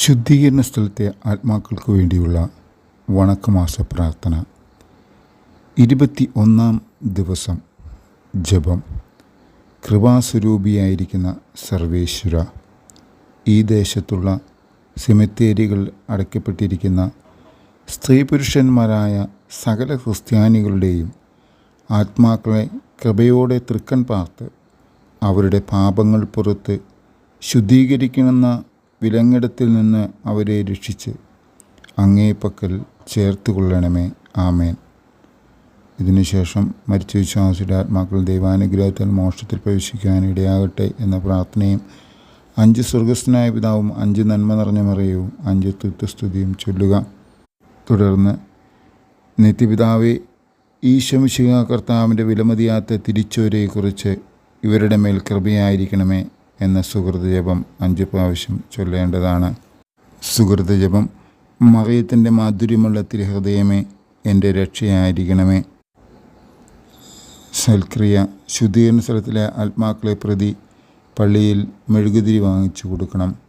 ശുദ്ധീകരണ സ്ഥലത്തെ ആത്മാക്കൾക്ക് വേണ്ടിയുള്ള വണക്കമാസ പ്രാർത്ഥന. ഇരുപത്തി ഒന്നാം ദിവസം ജപം. കൃപാസ്വരൂപിയായിരിക്കുന്ന സർവേശ്വര. ഈ ദേശത്തുള്ള സെമിത്തേരികൾ അടയ്ക്കപ്പെട്ടിരിക്കുന്ന സ്ത്രീ പുരുഷന്മാരായ സകല ക്രിസ്ത്യാനികളുടെയും ആത്മാക്കളെ കൃപയോടെ തൃക്കൺ പാർത്ത് അവരുടെ പാപങ്ങൾ പുറത്ത് ശുദ്ധീകരിക്കണമെന്ന വിലങ്ങിടത്തിൽ നിന്ന് അവരെ രക്ഷിച്ച് അങ്ങേ പക്കൽ ചേർത്ത് കൊള്ളണമേ ആമേൻ. ഇതിനുശേഷം മരിച്ച വിശ്വാസിയുടെ ആത്മാക്കൾ ദൈവാനുഗ്രഹത്തിൽ മോക്ഷത്തിൽ പ്രവേശിക്കാൻ ഇടയാകട്ടെ എന്ന പ്രാർത്ഥനയും അഞ്ച് സ്വർഗസ്ഥനായ പിതാവും അഞ്ച് നന്മ നിറഞ്ഞ മറിയവും അഞ്ച് തൃത്വസ്തുതിയും ചൊല്ലുക. തുടർന്ന് നിത്യപിതാവെ ഈശമിശിക കർത്താവിന്റെ വിലമതിയാത്ത തിരിച്ചുവരെക്കുറിച്ച് ഇവരുടെ മേൽ കൃപയായിരിക്കണമേ. എന്ന സുഹൃത് ജപം അഞ്ച് പ്രാവശ്യം ചൊല്ലേണ്ടതാണ്. സുഹൃത് ജപം മറിയത്തിന്റെ മാധുര്യമുള്ള തിരുഹൃദയമേ എന്റെ രക്ഷയായിരിക്കണമേ. സൽക്രിയ ശുദ്ധീകരണ സ്ഥലത്തിലെ ആത്മാക്കളെ പ്രതി പള്ളിയിൽ മെഴുകുതിരി വാങ്ങിച്ചു കൊടുക്കണം.